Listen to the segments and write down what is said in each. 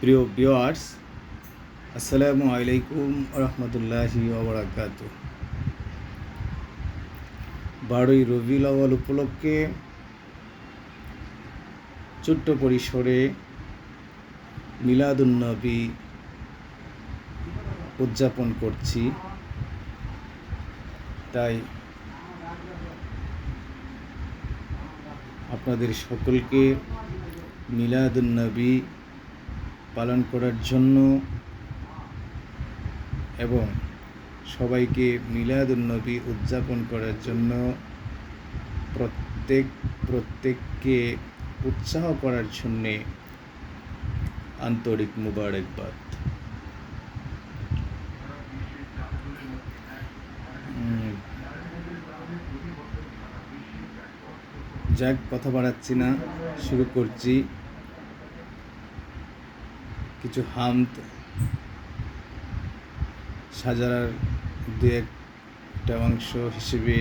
প্রিয় ভিওয়ার্স আসসালামু আলাইকুম রহমতুল্লাহি ওবরাকাত বারোই রবিউল আওয়াল উপলক্ষে ছোট্ট পরিসরে মিলাদুন্নবী উদযাপন করছি। তাই আপনাদের সকলকে মিলাদুন্নবী পালন করার জন্য এবং সবাইকে মিলাদুন্নবী উদযাপন করার জন্য প্রত্যেক, প্রত্যেককে উৎসাহ করার জন্যে আন্তরিক মুবারকবাদ। যাক, কথা বাড়াচ্ছি না, শুরু করছি। কিছু হামদ সাজার দু একটা অংশ হিসেবে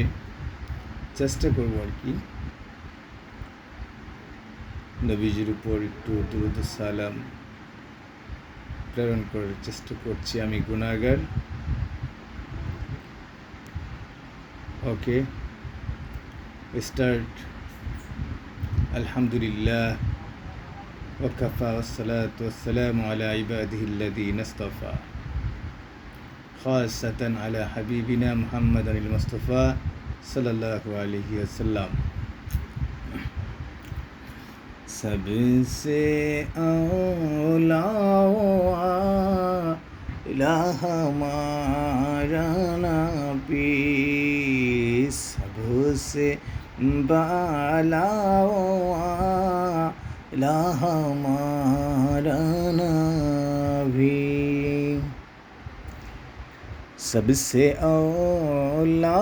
চেষ্টা করব আর কি। নবীজির উপর একটু দুরুদ সালাম প্রেরণ করার চেষ্টা করছি। আমি গুণাগার ওকে, স্টার্ট। আলহামদুলিল্লাহ। وكفى والصلاة والسلام على عباده الذين اصطفى. خاصة على حبيبنا محمد المصطفى صلى الله عليه وسلم. سب سے اولا الہ ہمارا نبی سب الہ ہمارا نبی سب سے اولا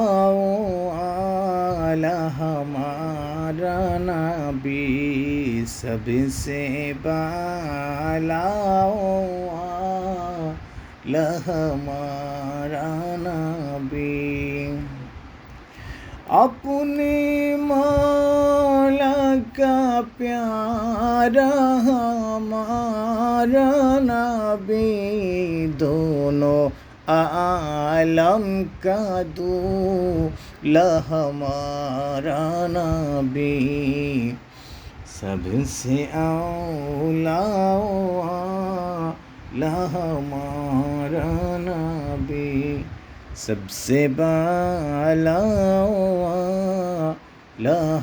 اعلی ہمارا نبی سب سے بالا اعلی ہمارا نبی اپنے پیارا ہمارا نبی، دونوں عالم کا دولا ہمارا نبی۔ سب سے اولا ہمارا نبی۔ سب سے بالا লা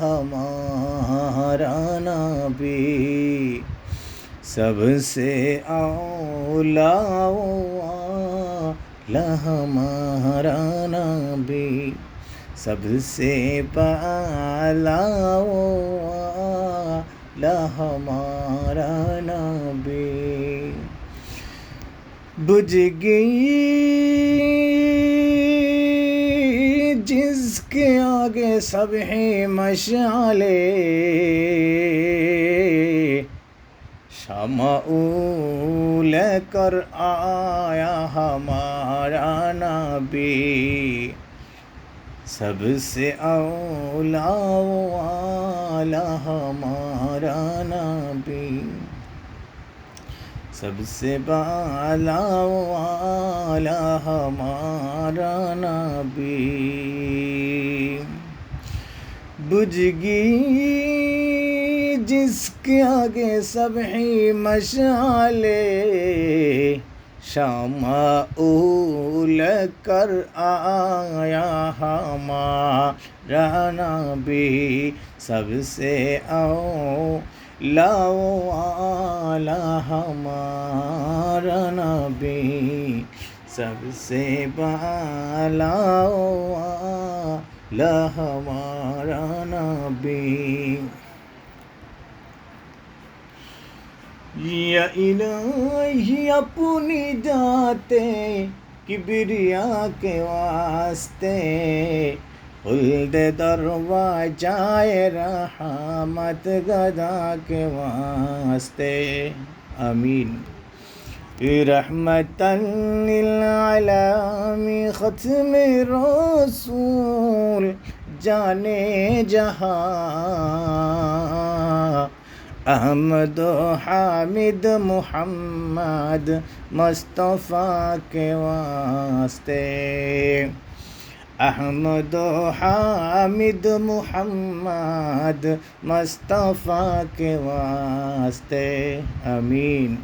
ہمارا نبی سب سے اولا لا ہمارا نبی سب سے پالا لا ہمارا نبی بجھ گئی کے آگے سب ہیں مشالے شمع لے کر آیا ہمارا نبی۔ سب سے اولا والا ہمارا نبی۔ سب سے بالا والا ہمارا نبی۔ بجھ گئی جس کے آگے سب ہی مشالے شامہ اول کر آیا ہمارا نبی سب سے او لاؤ والا ہمارا نبی سب سے بالا والا ہمارا نبی یا الہی اپنی جاتے کبریا کے واسطے خلد دروازہ رحمت گدا کے واسطے امین رحمت للعالم ختم رسول جانے جہاں أحمد و حامد محمد مصطفیٰ کے واسطے أحمد و حامد محمد مصطفیٰ کے واسطے امین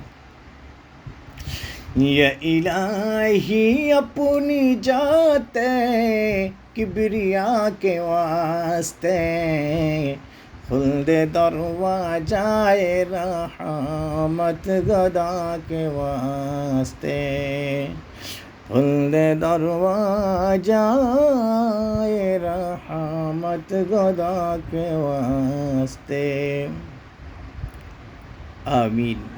یا الہی اپنی جاتے کبریا کے واسطے۔ خلد دروازہ رحمت گدا کے واسطے۔ خلد دروازہ رحمت گدا کے واسطے۔ آمین۔